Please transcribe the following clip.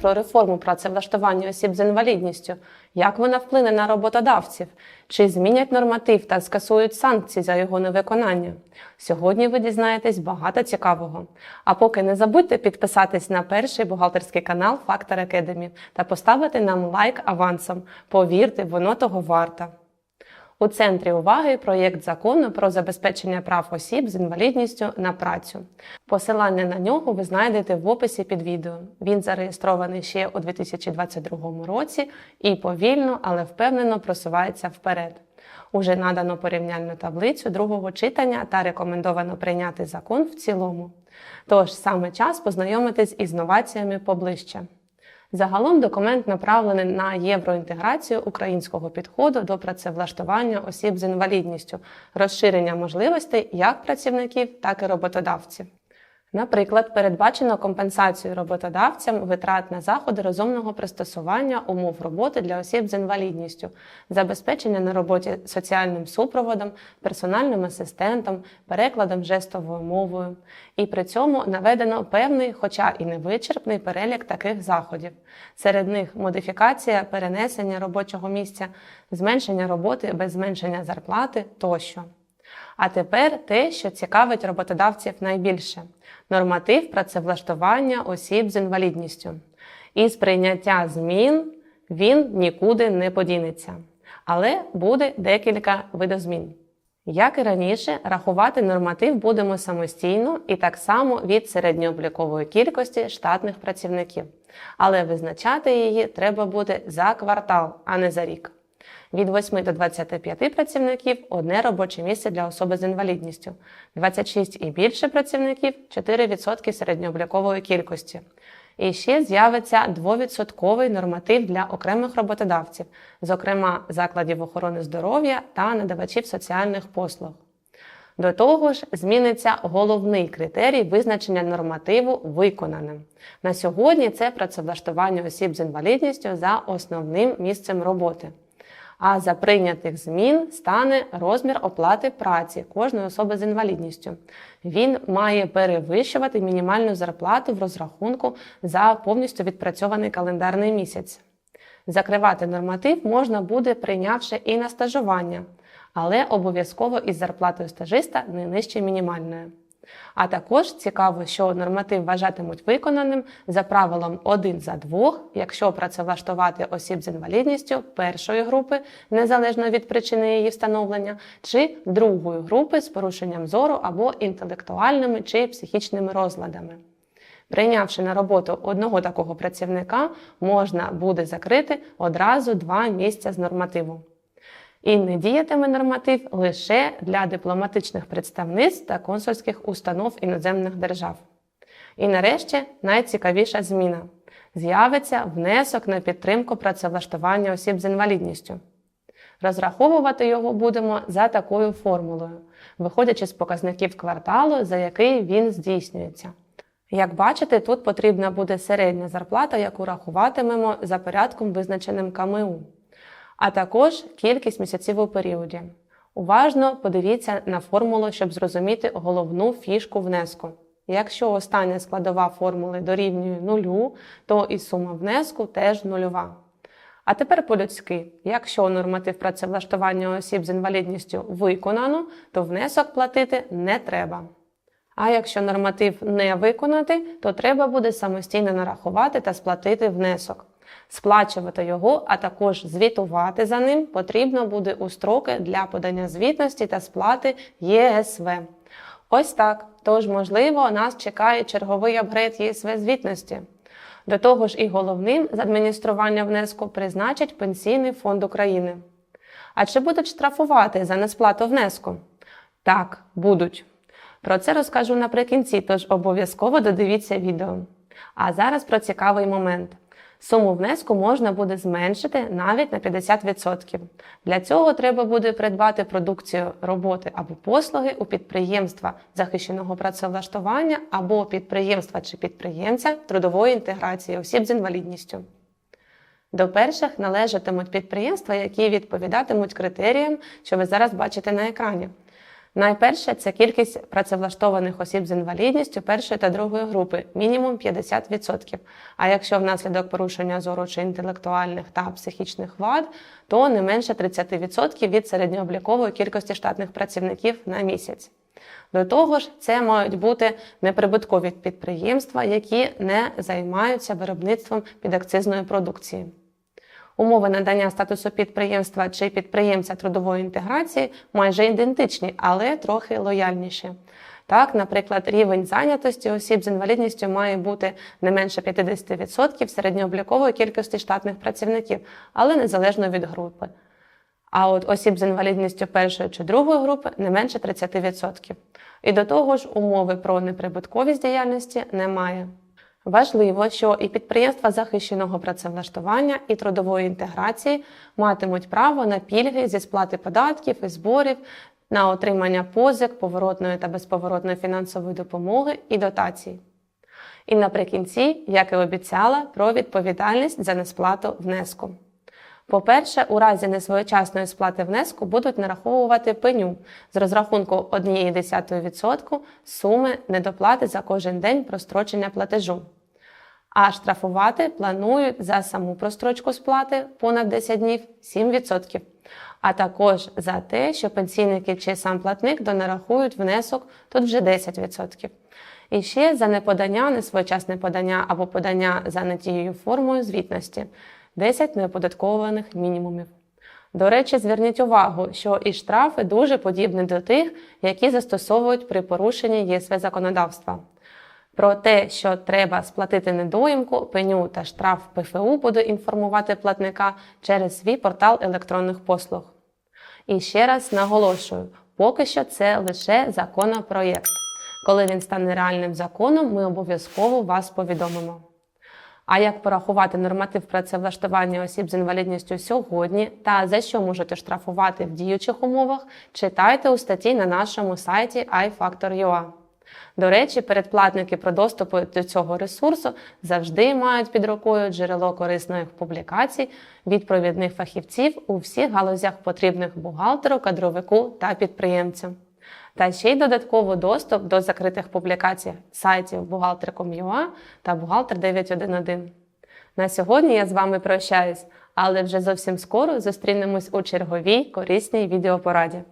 про реформу працевлаштування осіб з інвалідністю, як вона вплине на роботодавців, чи змінять норматив та скасують санкції за його невиконання. Сьогодні ви дізнаєтесь багато цікавого. А поки не забудьте підписатись на перший бухгалтерський канал Factor Academy та поставити нам лайк авансом. Повірте, воно того варта. У центрі уваги проєкт закону про забезпечення прав осіб з інвалідністю на працю. Посилання на нього ви знайдете в описі під відео. Він зареєстрований ще у 2022 році і повільно, але впевнено просувається вперед. Уже надано порівняльну таблицю другого читання та рекомендовано прийняти закон в цілому. Тож саме час познайомитись із новаціями поближче. Загалом документ направлений на євроінтеграцію українського підходу до працевлаштування осіб з інвалідністю, розширення можливостей як працівників, так і роботодавців. Наприклад, передбачено компенсацію роботодавцям витрат на заходи розумного пристосування умов роботи для осіб з інвалідністю, забезпечення на роботі соціальним супроводом, персональним асистентом, перекладом жестовою мовою. І при цьому наведено певний, хоча і невичерпний перелік таких заходів. Серед них модифікація, перенесення робочого місця, зменшення роботи без зменшення зарплати тощо. А тепер те, що цікавить роботодавців найбільше норматив працевлаштування осіб з інвалідністю. Із прийняття змін він нікуди не подінеться. Але буде декілька видозмін. Як і раніше, рахувати норматив будемо самостійно і так само від середньооблікової кількості штатних працівників. Але визначати її треба буде за квартал, а не за рік. Від 8 до 25 працівників одне робоче місце для особи з інвалідністю, 26 і більше працівників 4% середньооблікової кількості. І ще з'явиться 2% норматив для окремих роботодавців, зокрема закладів охорони здоров'я та надавачів соціальних послуг. До того ж, зміниться головний критерій визначення нормативу виконаним. На сьогодні це працевлаштування осіб з інвалідністю за основним місцем роботи. А за прийнятих змін стане розмір оплати праці кожної особи з інвалідністю. Він має перевищувати мінімальну зарплату в розрахунку за повністю відпрацьований календарний місяць. Закривати норматив можна буде, прийнявши і на стажування, але обов'язково із зарплатою стажиста не нижче мінімальної. А також цікаво, що норматив вважатимуть виконаним за правилом один за двох, якщо працевлаштувати осіб з інвалідністю першої групи, незалежно від причини її встановлення, чи другої групи з порушенням зору або інтелектуальними чи психічними розладами. Прийнявши на роботу одного такого працівника, можна буде закрити одразу два місця з нормативу. І не діятиме норматив лише для дипломатичних представництв та консульських установ іноземних держав. І нарешті найцікавіша зміна з'явиться внесок на підтримку працевлаштування осіб з інвалідністю. Розраховувати його будемо за такою формулою, виходячи з показників кварталу, за який він здійснюється. Як бачите, тут потрібна буде середня зарплата, яку рахуватимемо за порядком, визначеним КМУ а також кількість місяців у періоді. Уважно подивіться на формулу, щоб зрозуміти головну фішку внеску. Якщо остання складова формули дорівнює нулю, то і сума внеску теж нульова. А тепер по-людськи, якщо норматив працевлаштування осіб з інвалідністю виконано, то внесок платити не треба. А якщо норматив не виконати, то треба буде самостійно нарахувати та сплатити внесок. Сплачувати його, а також звітувати за ним потрібно буде у строки для подання звітності та сплати ЄСВ. Ось так. Тож, можливо, нас чекає черговий апгрейд ЄСВ звітності. До того ж, і головним з адміністрування внеску призначить Пенсійний фонд України. А чи будуть штрафувати за несплату внеску? Так, будуть. Про це розкажу наприкінці, тож обов'язково додивіться відео. А зараз про цікавий момент. Суму внеску можна буде зменшити навіть на 50%. Для цього треба буде придбати продукцію роботи або послуги у підприємства захищеного працевлаштування або підприємства чи підприємця трудової інтеграції осіб з інвалідністю. До перших належатимуть підприємства, які відповідатимуть критеріям, що ви зараз бачите на екрані. Найперше це кількість працевлаштованих осіб з інвалідністю першої та другої групи, мінімум 50%. А якщо внаслідок порушення зору чи інтелектуальних та психічних вад, то не менше 30% від середньооблікової кількості штатних працівників на місяць. До того ж, це мають бути неприбуткові підприємства, які не займаються виробництвом підакцизної продукції. Умови надання статусу підприємства чи підприємця трудової інтеграції майже ідентичні, але трохи лояльніші. Так, наприклад, рівень зайнятості осіб з інвалідністю має бути не менше 50% середньооблікової кількості штатних працівників, але незалежно від групи. А от осіб з інвалідністю першої чи другої групи не менше 30%. І до того ж, умови про неприбутковість діяльності немає. Важливо, що і підприємства захищеного працевлаштування і трудової інтеграції матимуть право на пільги зі сплати податків і зборів, на отримання позик, поворотної та безповоротної фінансової допомоги і дотацій. І наприкінці, як і обіцяла, про відповідальність за несплату внеску. По-перше, у разі несвоєчасної сплати внеску будуть нараховувати пеню з розрахунку 1,1% суми недоплати за кожен день прострочення платежу. А штрафувати планують за саму прострочку сплати понад 10 днів 7%, а також за те, що пенсійники чи сам платник донарахують внесок тут вже 10%. І ще за неподання, несвоєчасне подання або подання за нетією формою звітності 10 неоподаткованих мінімумів. До речі, зверніть увагу, що і штрафи дуже подібні до тих, які застосовують при порушенні ЄСВ законодавства. Про те, що треба сплатити недоїмку, пеню та штраф ПФУ буде інформувати платника через свій портал електронних послуг. І ще раз наголошую, поки що це лише законопроєкт. Коли він стане реальним законом, ми обов'язково вас повідомимо. А як порахувати норматив працевлаштування осіб з інвалідністю сьогодні та за що можете штрафувати в діючих умовах, читайте у статті на нашому сайті iFactor.ua. До речі, передплатники про доступ до цього ресурсу завжди мають під рукою джерело корисних публікацій від провідних фахівців у всіх галузях потрібних бухгалтеру, кадровику та підприємцю. Та ще й додатково доступ до закритих публікацій сайтів бухгалтер.com.ua та бухгалтер 911. На сьогодні я з вами прощаюсь, але вже зовсім скоро зустрінемось у черговій корисній відеопораді.